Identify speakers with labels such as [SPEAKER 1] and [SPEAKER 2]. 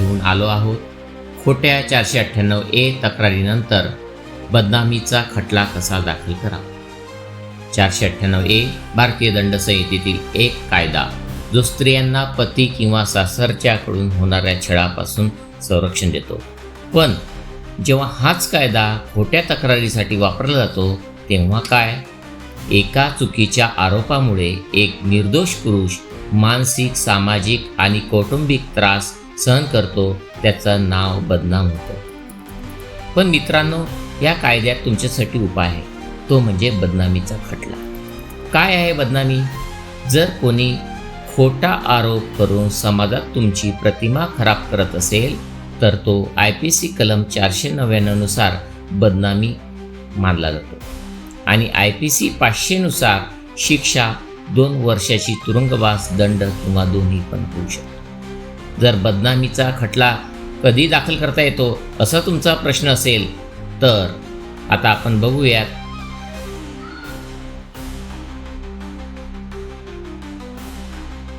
[SPEAKER 1] घेऊन आलो आहोत. खोट्या चारशे अठ्ठ्याण्णव ए तक्रारीनंतर बदनामीचा खटला कसा दाखल करावा? चारशे अठ्ठ्याण्णव ए भारतीय दंड संहितेतील एक कायदा जो स्त्रियांना पती किंवा सासरच्याकडून होणाऱ्या छळापासून संरक्षण देतो. पण जेव्हा हाच कायदा खोट्या तक्रारीसाठी वापरला जातो तेव्हा काय? एका चुकीच्या आरोपामुळे एक निर्दोष पुरुष मानसिक सामाजिक आणि कौटुंबिक त्रास सहन करतो त्याचं नाव बदनाम होतं. पण मित्रांनो या कायद्यात तुमच्यासाठी उपाय आहे. तो म्हणजे बदनामीचा खटला. काय आहे बदनामी? जर कोणी खोटा आरोप करून समाजात तुमची प्रतिमा खराब करत असेल तर तो आय पी सी कलम चारशे नव्याण्णवनुसार बदनामी मानला जातो. आणि आय पी सी पाचशेनुसार शिक्षा दोन वर्षाची तुरुंगवास दंड किंवा दोन्ही पण होऊ शकतो. जर बदनामीचा खटला कधी दाखल करता येतो असा तुमचा प्रश्न असेल तर आता आपण बघूयात